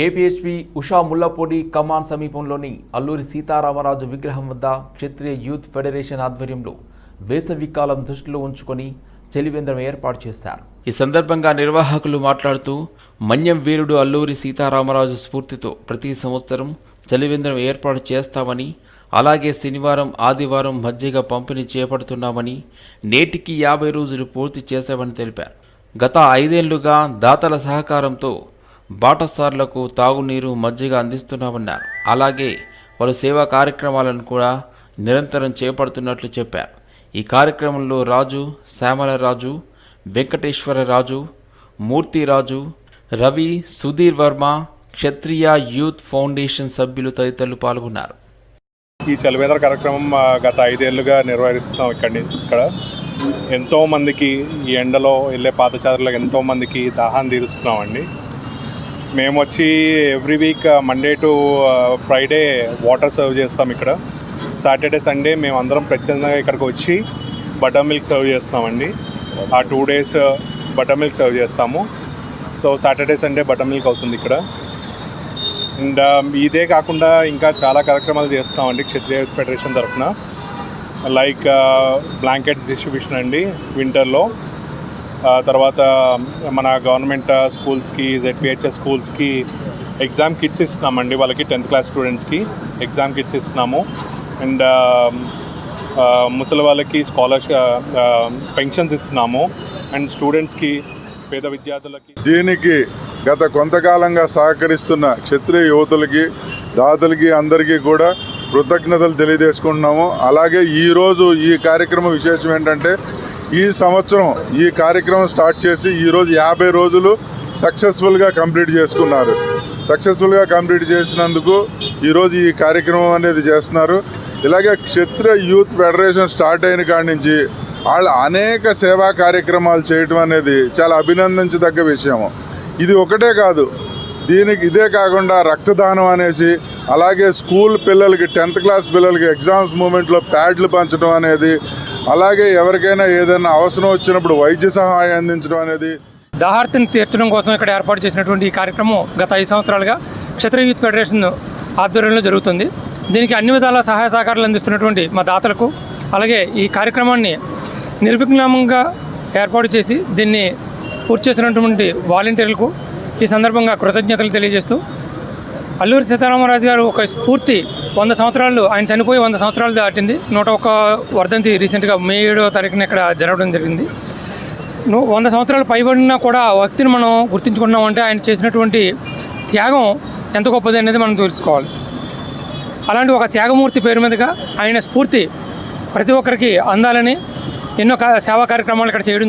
కేపీహెచ్పి ఉషా ముల్లపూడి కమాన్ సమీపంలోని అల్లూరి సీతారామరాజు విగ్రహం వద్ద క్షత్రియ యూత్ ఫెడరేషన్ ఆధ్వర్యంలో వేసవికాలం దృష్టిలో ఉంచుకొని చలివేంద్రం ఏర్పాటు చేశారు. ఈ సందర్భంగా నిర్వాహకులు మాట్లాడుతూ మన్యం వీరుడు అల్లూరి సీతారామరాజు స్ఫూర్తితో ప్రతి సంవత్సరం చలివేంద్రం ఏర్పాటు చేస్తామని అలాగే శనివారం ఆదివారం మధ్యగా పంపిణీ చేపడుతున్నామని నేటికి యాభై రోజులు పూర్తి చేశామని తెలిపారు. గత ఐదేళ్ళుగా దాతల సహకారంతో బాటసార్లకు తాగునీరు మజ్జిగ అందిస్తున్నామన్నారు. అలాగే పలు సేవా కార్యక్రమాలను కూడా నిరంతరం చేపడుతున్నట్లు చెప్పారు. ఈ కార్యక్రమంలో రాజు శ్యామల రాజు వెంకటేశ్వర రాజు మూర్తిరాజు రవి సుధీర్ వర్మ క్షత్రియ యూత్ ఫౌండేషన్ సభ్యులు తదితరులు పాల్గొన్నారు. ఈ చలివేదర కార్యక్రమం గత ఐదేళ్ళుగా నిర్వహిస్తున్నాం ఇక్కడ ఇక్కడ. ఎంతోమందికి ఈ ఎండలో వెళ్ళే పాదచారులకు ఎంతోమందికి దాహం దాహాన్ని తీరుస్తున్నామండి. మేము వచ్చి every week Monday to Friday water serve చేస్తాం ఇక్కడ. సాటర్డే సండే మేము అందరం ప్రత్యేకంగా ఇక్కడికి వచ్చి బటర్ మిల్క్ సర్వ్ చేస్తామండి. ఆ two days butter milk serve చేస్తాము. So Saturday Sunday butter milk అవుతుంది ఇక్కడ. అండ్ um, ఇదే కాకుండా ఇంకా చాలా కార్యక్రమాలు చేస్తామండి క్షత్రియ ఫెడరేషన్ తరఫున. లైక్ బ్లాంకెట్స్ డిస్ట్రిబ్యూషన్ అండి వింటర్లో తర్వాత మన గవర్నమెంట్ స్కూల్స్కి జెడ్పిహెచ్ఎస్ స్కూల్స్కి ఎగ్జామ్ కిట్స్ ఇస్తున్నామండి. వాళ్ళకి టెన్త్ క్లాస్ స్టూడెంట్స్కి ఎగ్జామ్ కిట్స్ ఇస్తున్నాము. అండ్ ముసలి వాళ్ళకి స్కాలర్షిప్ పెన్షన్స్ ఇస్తున్నాము. అండ్ స్టూడెంట్స్కి పేద విద్యార్థులకి దీనికి గత కొంతకాలంగా సహకరిస్తున్న క్షత్రియ యువతులకి దాతలకి అందరికీ కూడా కృతజ్ఞతలు తెలియజేసుకుంటున్నాము. అలాగే ఈరోజు ఈ కార్యక్రమ విశేషం ఏంటంటే ఈ సంవత్సరం ఈ కార్యక్రమం స్టార్ట్ చేసి ఈరోజు యాభై రోజులు సక్సెస్ఫుల్గా కంప్లీట్ చేసుకున్నారు. సక్సెస్ఫుల్గా కంప్లీట్ చేసినందుకు ఈరోజు ఈ కార్యక్రమం అనేది చేస్తున్నారు. ఇలాగే క్షత్రియ యూత్ ఫెడరేషన్ స్టార్ట్ అయిన కాడి నుంచి వాళ్ళు అనేక సేవా కార్యక్రమాలు చేయటం అనేది చాలా అభినందించదగ్గ విషయము. ఇది ఒకటే కాదు దీనికి ఇదే కాకుండా రక్తదానం అనేసి అలాగే స్కూల్ పిల్లలకి టెన్త్ క్లాస్ పిల్లలకి ఎగ్జామ్స్ మూమెంట్లో ప్యాడ్లు పంచడం అనేది అలాగే ఎవరికైనా ఏదైనా అవసరం వచ్చినప్పుడు వైద్య సహాయం అందించడం అనేది. దాహార్తిని తీర్చడం కోసం ఇక్కడ ఏర్పాటు చేసినటువంటి ఈ కార్యక్రమం గత ఐదు సంవత్సరాలుగా క్షత్రియ యూత్ ఫెడరేషన్ ఆధ్వర్యంలో జరుగుతుంది. దీనికి అన్ని విధాల సహాయ సహకారాలు అందిస్తున్నటువంటి మా దాతలకు అలాగే ఈ కార్యక్రమాన్ని నిర్విఘ్నంగా ఏర్పాటు చేసి దీన్ని పూర్తి చేసినటువంటి వాలంటీర్లకు ఈ సందర్భంగా కృతజ్ఞతలు తెలియజేస్తూ అల్లూరి సీతారామరాజు గారు ఒక స్ఫూర్తి వంద సంవత్సరాలు ఆయన చనిపోయి వంద సంవత్సరాలు దాటింది. నూట ఒక్క వర్ధంతి రీసెంట్గా మే ఏడో తారీఖున ఇక్కడ జరగడం జరిగింది. వంద సంవత్సరాలు పైబడినా కూడా ఆ వ్యక్తిని మనం గుర్తించుకున్నామంటే ఆయన చేసినటువంటి త్యాగం ఎంత గొప్పది అనేది మనం తెలుసుకోవాలి. అలాంటి ఒక త్యాగమూర్తి పేరు మీదుగా ఆయన స్ఫూర్తి ప్రతి ఒక్కరికి అందాలని ఎన్నో సేవా కార్యక్రమాలు ఇక్కడ చేయడం జరుగుతుంది.